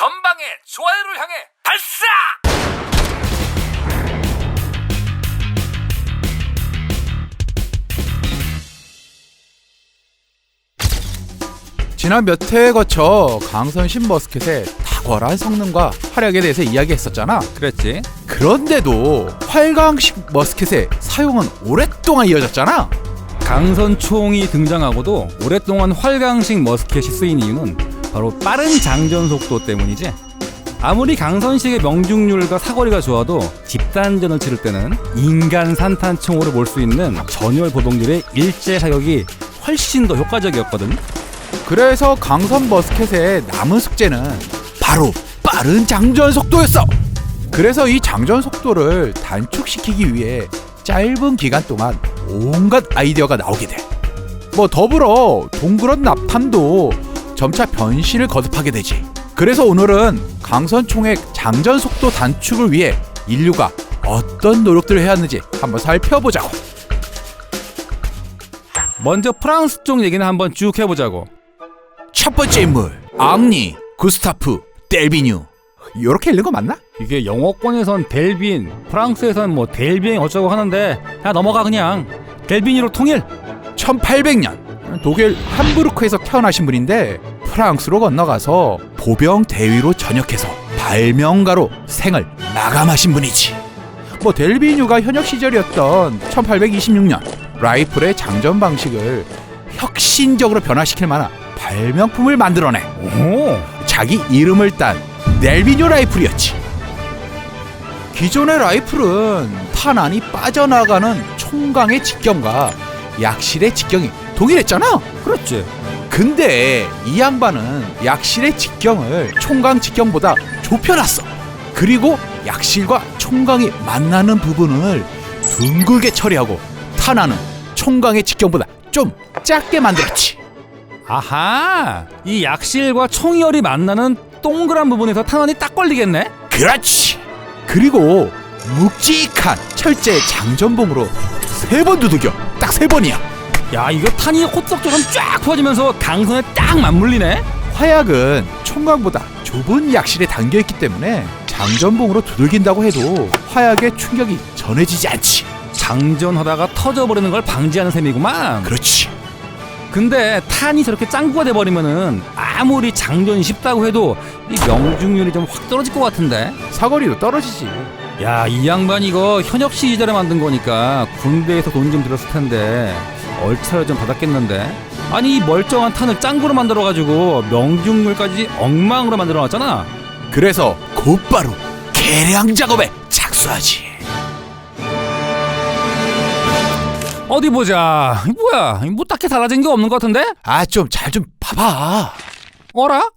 전방에 좋아요를 향해 발사! 지난 몇 회에 거쳐 강선 신머스켓의 탁월한 성능과 활약에 대해서 이야기했었잖아. 그랬지. 그런데도 활강식 머스켓의 사용은 오랫동안 이어졌잖아. 강선 총이 등장하고도 오랫동안 활강식 머스켓이 쓰인 이유는 바로 빠른 장전 속도 때문이지. 아무리 강선식의 명중률과 사거리가 좋아도 집단전을 치를 때는 인간 산탄총으로 볼 수 있는 전열 보동률의 일제 사격이 훨씬 더 효과적이었거든. 그래서 강선 머스켓의 남은 숙제는 바로 빠른 장전 속도였어. 그래서 이 장전 속도를 단축시키기 위해 짧은 기간 동안 온갖 아이디어가 나오게 돼. 뭐 더불어 동그란 납탄도 점차 변신을 거듭하게 되지. 그래서 오늘은 강선총의 장전 속도 단축을 위해 인류가 어떤 노력들을 해왔는지 한번 살펴보자고. 먼저 프랑스 쪽 얘기는 한번 쭉 해보자고. 첫 번째 인물 앙리 구스타프 델비뉴. 이렇게 읽는 거 맞나? 이게 영어권에선 델빈, 프랑스에선 뭐 델빈 어쩌고 하는데 야 넘어가 그냥 델빈이로 통일. 1800년 독일 함부르크에서 태어나신 분인데 프랑스로 건너가서 보병 대위로 전역해서 발명가로 생을 마감하신 분이지. 뭐 델비뉴가 현역 시절이었던 1826년 라이플의 장전 방식을 혁신적으로 변화시킬 만한 발명품을 만들어내 오, 자기 이름을 딴 델비뉴 라이플이었지. 기존의 라이플은 탄환이 빠져나가는 총강의 직경과 약실의 직경이 동일했잖아. 그렇지. 근데 이 양반은 약실의 직경을 총강 직경보다 좁혀놨어. 그리고 약실과 총강이 만나는 부분을 둥글게 처리하고 탄환은 총강의 직경보다 좀 작게 만들었지. 아하, 이 약실과 총열이 만나는 동그란 부분에서 탄환이 딱 걸리겠네. 그렇지. 그리고 묵직한 철제 장전봉으로 세 번 두들겨. 딱 세 번이야. 야, 이거 탄이 호떡처럼 쫙 퍼지면서 강선에 딱 맞물리네. 화약은 총광보다 좁은 약실에 담겨 있기 때문에 장전봉으로 두들긴다고 해도 화약의 충격이 전해지지 않지. 장전하다가 터져버리는 걸 방지하는 셈이구만. 그렇지. 근데 탄이 저렇게 짱구가 돼버리면은 아무리 장전이 쉽다고 해도 이 명중률이 좀 확 떨어질 것 같은데. 사거리도 떨어지지. 야, 이 양반 이거 현역 시절에 만든 거니까 군대에서 돈 좀 들었을 텐데 얼차려 좀 받았겠는데. 아니 이 멀쩡한 탄을 짱구로 만들어가지고 명중률까지 엉망으로 만들어놨잖아. 그래서 곧바로 개량 작업에 착수하지. 어디 보자. 이 뭐야? 뭐 딱히 달라진 게 없는 것 같은데? 아 좀 잘 좀 봐봐. 어라?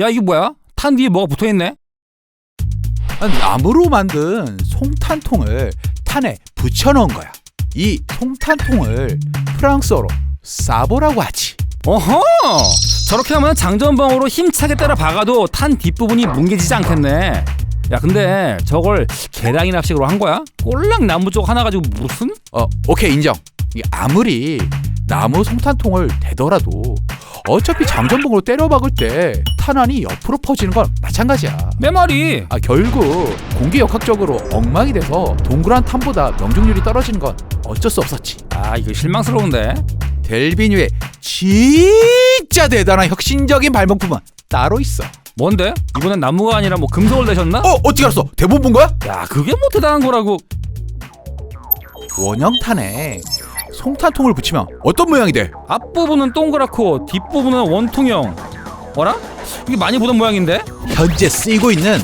야 이게 뭐야? 탄 뒤에 뭐가 붙어있네? 나무로 만든 송탄통을 탄에 붙여넣은 거야. 이 송탄통을 프랑스어로 사보라고 하지. 어허! 저렇게 하면 장전방으로 힘차게 때려 박아도 탄 뒷부분이 뭉개지지 않겠네. 야 근데 저걸 계량인 합식으로 한 거야? 꼴랑 나무 쪽 하나 가지고 무슨? 어, 오케이 인정. 이게 아무리 나무 송탄통을 대더라도 어차피 장전봉으로 때려 박을 때 탄환이 옆으로 퍼지는 건 마찬가지야. 내 말이 아 결국 공기 역학적으로 엉망이 돼서 동그란 탄보다 명중률이 떨어지는 건 어쩔 수 없었지. 아 이거 실망스러운데 델비뉴의 진짜 대단한 혁신적인 발명품은 따로 있어. 뭔데? 이번엔 나무가 아니라 뭐 금속을 내셨나? 어 어떻게 알았어? 대본 본 거야? 야 그게 뭐 대단한 거라고 원형탄에 송탄통을 붙이면 어떤 모양이 돼? 앞부분은 동그랗고 뒷부분은 원통형 어라? 이게 많이 보던 모양인데? 현재 쓰이고 있는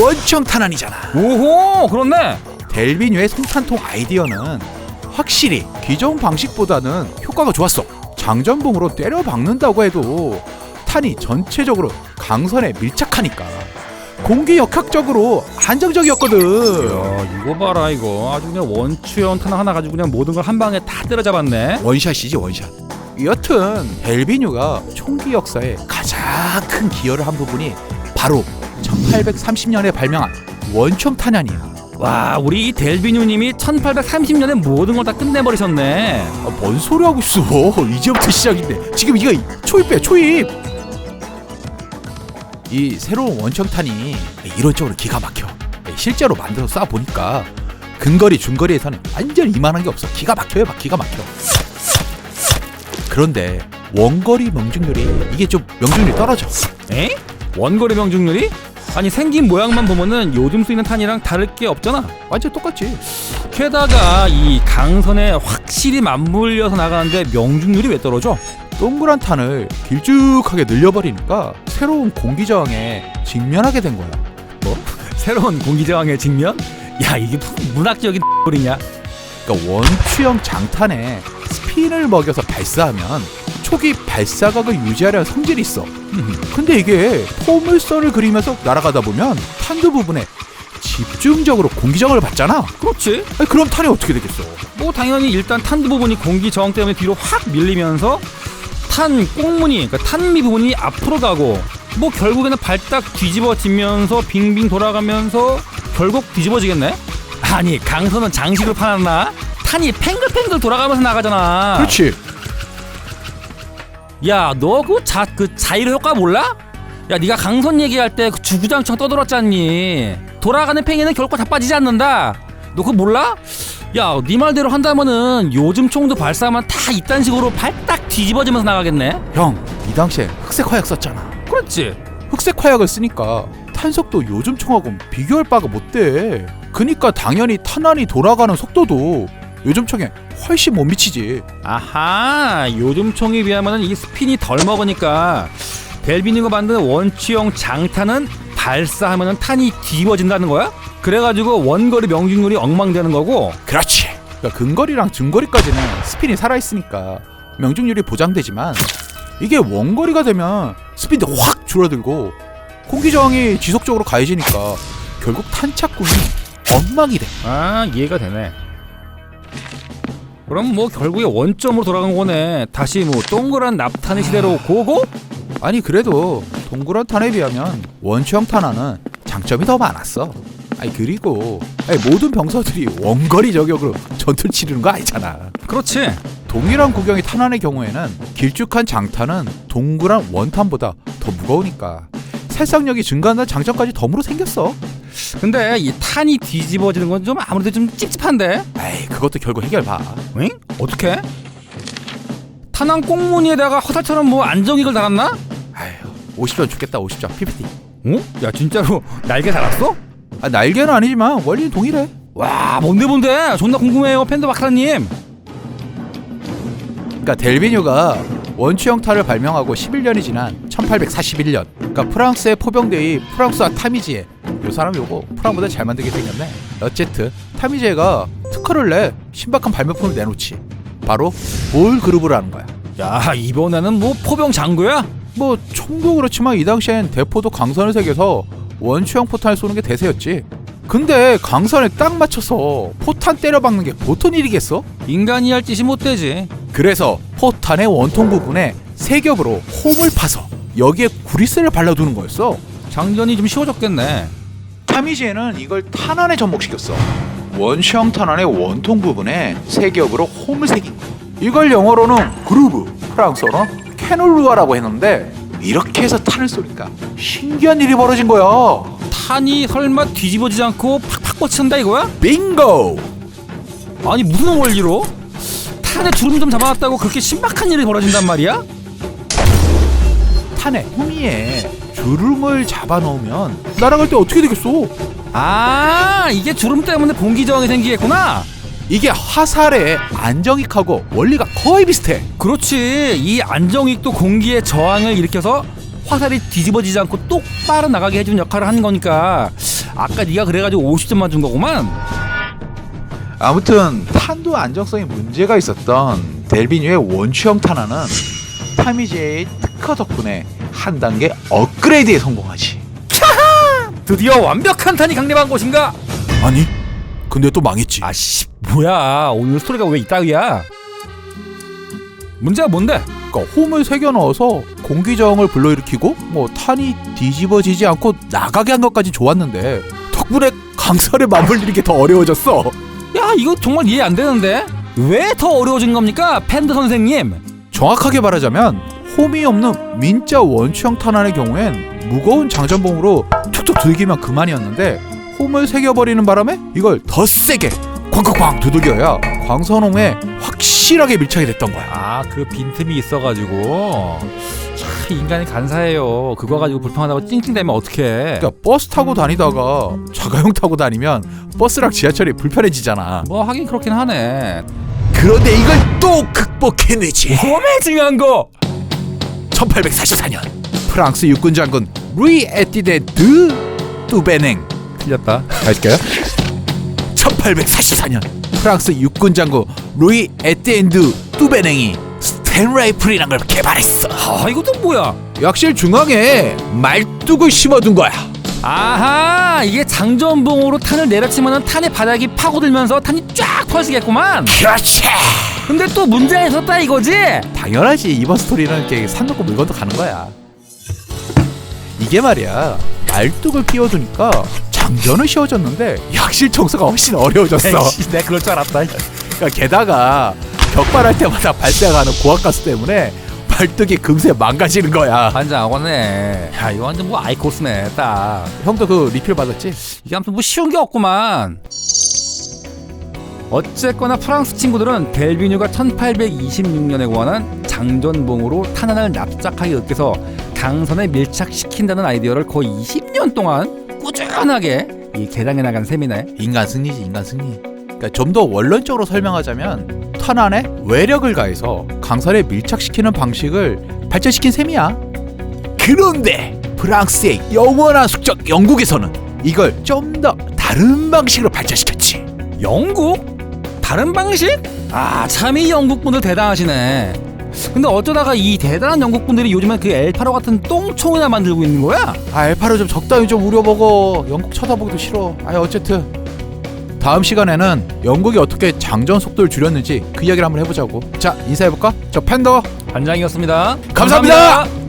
원청 탄환이잖아. 오호 그렇네 델비뉴의 송탄통 아이디어는 확실히 기존 방식보다는 효과가 좋았어. 장전봉으로 때려 박는다고 해도 탄이 전체적으로 강선에 밀착하니까 공기 역학적으로 안정적이었거든. 야 이거 봐라 이거 아주 그냥 원추형 탄 하나 가지고 그냥 모든 걸 한 방에 다 때려잡았네 원샷이지 원샷. 여튼 델비뉴가 총기 역사에 가장 큰 기여를 한 부분이 바로 1830년에 발명한 원총 탄환이야. 와 우리 이 델비뉴님이 1830년에 모든 걸 다 끝내버리셨네 아, 뭔 소리 하고 있어? 이제부터 시작인데 지금 이거 초입이야 초입. 이 새로운 원청탄이 이론적으로 기가 막혀. 실제로 만들어서 쏴 보니까 근거리 중거리에서는 완전 이만한 게 없어. 기가 막혀요, 막 기가 막혀. 그런데 원거리 명중률이 이게 좀 명중률이 떨어져. 에? 원거리 명중률이? 아니 생긴 모양만 보면은 요즘 쓰이는 탄이랑 다를 게 없잖아. 완전 똑같지. 게다가 이 강선에 확실히 맞물려서 나가는데 명중률이 왜 떨어져? 동그란 탄을 길쭉하게 늘려버리니까 새로운 공기 저항에 직면하게 된 거야. 새로운 공기 저항의 직면? 야 이게 무슨 문학적인 소리냐? 그러니까 원추형 장탄에 스핀을 먹여서 발사하면 초기 발사각을 유지하려는 성질이 있어. 근데 이게 포물선을 그리면서 날아가다 보면 탄두 부분에 집중적으로 공기저항을 받잖아. 그렇지. 아니, 그럼 탄이 어떻게 되겠어? 뭐 당연히 일단 탄두 부분이 공기 저항 때문에 뒤로 확 밀리면서 탄 꽁무니, 그러니까 탄미 부분이 앞으로 가고 뭐 결국에는 발딱 뒤집어지면서 빙빙 돌아가면서 결국 뒤집어지겠네? 아니 강선은 장식을 파놨나? 탄이 팽글팽글 돌아가면서 나가잖아. 그렇지. 야, 너 그 자 그 자이로 효과 몰라? 야, 네가 강선 얘기할 때 그 주구장창 떠들었잖니. 돌아가는 팽이는 결코 다 빠지지 않는다. 너 그거 몰라? 야, 네 말대로 한다면은 요즘 총도 발사하면 다 이딴 식으로 발딱 뒤집어지면서 나가겠네. 형, 이 당시에 흑색 화약 썼잖아. 그렇지. 흑색 화약을 쓰니까 탄속도 요즘 총하고 비교할 바가 못 돼. 그니까 당연히 탄환이 돌아가는 속도도 요즘 총에 훨씬 못 미치지. 아하, 요즘 총에 비하면은 이 스핀이 덜 먹으니까 델비니가 만든 원취형 장탄은 발사하면은 탄이 뒤집어진다는 거야? 그래가지고 원거리 명중률이 엉망되는 거고 그렇지. 그러니까 근거리랑 중거리까지는 스핀이 살아 있으니까 명중률이 보장되지만 이게 원거리가 되면 스핀도 확 줄어들고 공기 저항이 지속적으로 가해지니까 결국 탄착군이 엉망이 돼. 아 이해가 되네 그럼 뭐 결국에 원점으로 돌아간 거네 다시 뭐 동그란 납탄의 시대로 고고? 아니 그래도 동그란 탄에 비하면 원추형 탄환은 장점이 더 많았어. 아니 그리고 아니, 모든 병사들이 원거리 저격으로 전투를 치르는 거 아니잖아. 그렇지 동일한 구경의 탄환의 경우에는 길쭉한 장탄은 동그란 원탄보다 더 무거우니까 살상력이 증가한다는 장점까지 덤으로 생겼어. 근데 이 탄이 뒤집어지는 건 좀 아무래도 좀 찝찝한데 에이 그것도 결국 해결 봐. 응? 어떻게? 탄환 꽁무니에다가 화살처럼 뭐 안정익을 달았나? 아휴 50점 죽겠다 50점 PPT. 어? 야 진짜로 날개 달았어? 아, 날개는 아니지만 원리는 동일해. 와 뭔데 뭔데 존나 궁금해요 팬더 박사님 그러니까 델비뉴가 원추형 탄을 발명하고 11년이 지난 1841년. 그러니까 프랑스의 포병대의 프랑스와 타미지에 요 사람 요거 프랑보다 잘 만들게 생겼네. 어쨌든 타미지에가 특허를 내 신박한 발명품을 내놓지. 바로 볼 그루브라는 거야. 야 이번에는 뭐 포병 장교야? 뭐 총도 그렇지만 이 당시엔 대포도 강선을 새겨서 원추형 포탄을 쏘는 게 대세였지. 근데 강선에 딱 맞춰서 포탄 때려박는 게 보통 일이겠어? 인간이 할 짓이 못 되지 그래서 포탄의 원통 부분에 세 겹으로 홈을 파서 여기에 구리스를 발라두는 거였어. 장전이 좀 쉬워졌겠네 타미지에는 이걸 탄환에 접목시켰어. 원시형 탄환의 원통 부분에 세 겹으로 홈을 새긴 거. 이걸 영어로는 그루브, 프랑스어로는 캐놀루아라고 했는데 이렇게 해서 탄을 쏘니까 신기한 일이 벌어진 거야. 탄이 설마 뒤집어지지 않고 팍팍 뻗친다 이거야? 빙고! 아니 무슨 원리로? 탄에 주름 좀 잡아놨다고 그렇게 신박한 일이 벌어진단 말이야? 탄의 후미에 주름을 잡아놓으면 날아갈 때 어떻게 되겠어? 아 이게 주름 때문에 공기 저항이 생기겠구나 이게 화살의 안정익하고 원리가 거의 비슷해. 그렇지 이 안정익도 공기의 저항을 일으켜서 화살이 뒤집어지지 않고 똑바로 나가게 해주는 역할을 하는 거니까 아까 네가 그래가지고 50점 맞은 거구만 아무튼 탄도 안정성에 문제가 있었던 델비뉴의 원추형 탄환은 타미제의 특허 덕분에 한 단계 업그레이드에 성공하지. 드디어 완벽한 탄이 강림한 곳인가? 아니, 근데 또 망했지. 아씨 뭐야 오늘 스토리가 왜 이따위야 문제가 뭔데? 그러니까 홈을 새겨 넣어서 공기 저항을 불러일으키고 뭐 탄이 뒤집어지지 않고 나가게 한 것까지 좋았는데 덕분에 강선에 맞물리는 게 더 어려워졌어. 야 이거 정말 이해 안 되는데 왜 더 어려워진 겁니까 팬드 선생님 정확하게 말하자면 홈이 없는 민자 원추형 탄환의 경우엔 무거운 장전봉으로 툭툭 두들기면 그만이었는데 홈을 새겨버리는 바람에 이걸 더 세게 쾅쾅쾅 두들겨야 광선홍에 확실하게 밀착이 됐던 거야. 아 그 빈틈이 있어가지고 참 인간이 간사해요 그거 가지고 불평하다고 찡찡대면 어떡해 그러니까 버스 타고 다니다가 자가용 타고 다니면 버스랑 지하철이 불편해지잖아. 뭐 하긴 그렇긴 하네 그런데 이걸 또 극복해내지. 몸에 중요한 거 1844년 프랑스 육군 장군 루이 에티데 드 뚜베냉 틀렸다 갈까요? 1844년 프랑스 육군 장군 루이 에티엔드 뚜베냉이 스탠라이플이란 걸 개발했어. 아 이것도 뭐야 약실 중앙에 말뚝을 심어둔 거야. 아하 이게 장전봉으로 탄을 내려치면 탄의 바닥이 파고들면서 탄이 쫙 퍼지겠구만 그렇지. 근데 또 문제가 있었다 이거지 당연하지 이번 스토리는 이렇게 산 넘고 물건도 가는 거야. 이게 말이야 말뚝을 끼워두니까 장전은 쉬워졌는데 약실 청소가 훨씬 어려워졌어. 에이씨, 내가 그럴 줄 알았다 그러니까 게다가 격발할 때마다 발생하는 고압가스 때문에 발뚝이 금세 망가지는 거야. 완전 악어네 야 이거 완전 뭐 아이코스네 딱 형도 그 리필 받았지? 이게 아무튼 뭐 쉬운 게 없구만 어쨌거나 프랑스 친구들은 델비뉴가 1826년에 고안한 장전봉으로 탄환을 납작하게 으깨서 강선에 밀착시킨다는 아이디어를 거의 20년 동안 꾸준하게 이 개량해 나간 셈이네 인간 승리지 인간 승리. 그러니까 좀 더 원론적으로 설명하자면 탄환에 외력을 가해서 강선에 밀착시키는 방식을 발전시킨 셈이야. 그런데 프랑스의 영원한 숙적 영국에서는 이걸 좀 더 다른 방식으로 발전시켰지. 영국? 다른 방식? 아, 참 이 영국 분들 대단하시네. 근데 어쩌다가 이 대단한 영국 분들이 요즘엔 그 엘파로 같은 똥총이나 만들고 있는 거야? 아 엘파를 좀 적당히 좀 우려보고 영국 쳐다보기도 싫어. 아 어쨌든 다음 시간에는 영국이 어떻게 장전 속도를 줄였는지 그 이야기를 한번 해보자고. 자 인사해볼까? 저 팬더 반장이었습니다. 감사합니다.